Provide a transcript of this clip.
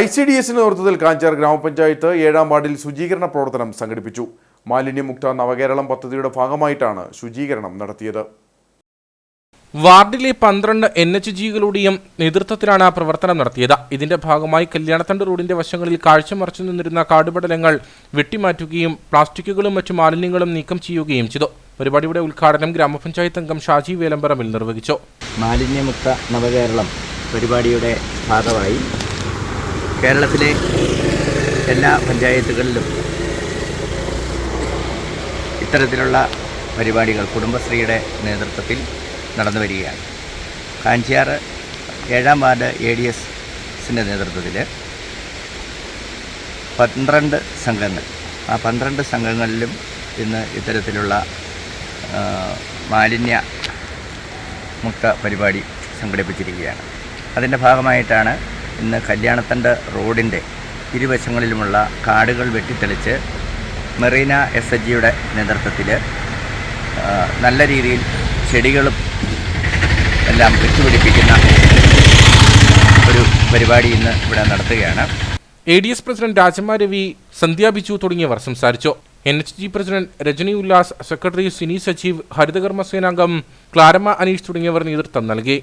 I C D എസിന്റെ നേതൃത്വത്തിൽ കാഞ്ചാർ ഗ്രാമപഞ്ചായത്ത് ഏഴാം വാർഡിൽ ശുചീകരണ പ്രവർത്തനം സംഘടിപ്പിച്ചു. മാലിന്യമുക്ത നവകേരളം പദ്ധതിയുടെ ഭാഗമായിട്ടാണ് ശുചീകരണം നടത്തിയത്. വാർഡിലെ പന്ത്രണ്ട് എൻ എച്ച് ജികളുടെയും നേതൃത്വത്തിലാണ് പ്രവർത്തനം നടത്തിയത്. ഇതിന്റെ ഭാഗമായി കല്യാണത്തണ്ട് റോഡിന്റെ വശങ്ങളിൽ കാഴ്ച മറച്ചു നിന്നിരുന്ന കാടുപടലങ്ങൾ വെട്ടിമാറ്റുകയും പ്ലാസ്റ്റിക്കുകളും മറ്റു മാലിന്യങ്ങളും നീക്കം ചെയ്യുകയും ചെയ്തു. പരിപാടിയുടെ ഉദ്ഘാടനം ഗ്രാമപഞ്ചായത്ത് അംഗം ഷാജി വേലമ്പറമ്പിൽ നിർവഹിച്ചു. മാലിന്യമുക്ത നവകേരളം പരിപാടിയുടെ ഭാഗമായി കേരളത്തിലെ എല്ലാ പഞ്ചായത്തുകളിലും ഇത്തരത്തിലുള്ള പരിപാടികൾ കുടുംബശ്രീയുടെ നേതൃത്വത്തിൽ നടന്നു വരികയാണ്. കാഞ്ചിയാറ് ഏഴാം വാർഡ് എ ഡി എസിന്റെ നേതൃത്വത്തിൽ പന്ത്രണ്ട് സംഘങ്ങൾ ആ പന്ത്രണ്ട് സംഘങ്ങളിലും ഇന്ന് ഇത്തരത്തിലുള്ള മാലിന്യ മുക്ത പരിപാടി സംഘടിപ്പിച്ചിരിക്കുകയാണ്. അതിന്റെ ഭാഗമായിട്ടാണ് ഇന്ന് കല്യാണത്തണ്ട് റോഡിന്റെ ഇരുവശങ്ങളിലുമുള്ള കാടുകൾ വെട്ടിത്തെളിച്ച് മെറീന എസ് എച്ച് ജിയുടെ നേതൃത്വത്തിൽ നല്ല രീതിയിൽ ചെടികളും എല്ലാം വെച്ചുപിടിപ്പിക്കുന്ന ഒരു പരിപാടി ഇന്ന് ഇവിടെ നടത്തുകയാണ്. A D S president Rajamma Ravi Sandhya Biju തുടങ്ങിയവർ സംസാരിച്ചു. N H G president Rajani Ullas secretary Sini Sajeev ഹരിതകർമ്മ സേനാംഗം ക്ലാരമ്മ അനീഷ് തുടങ്ങിയവർ നേതൃത്വം നൽകി.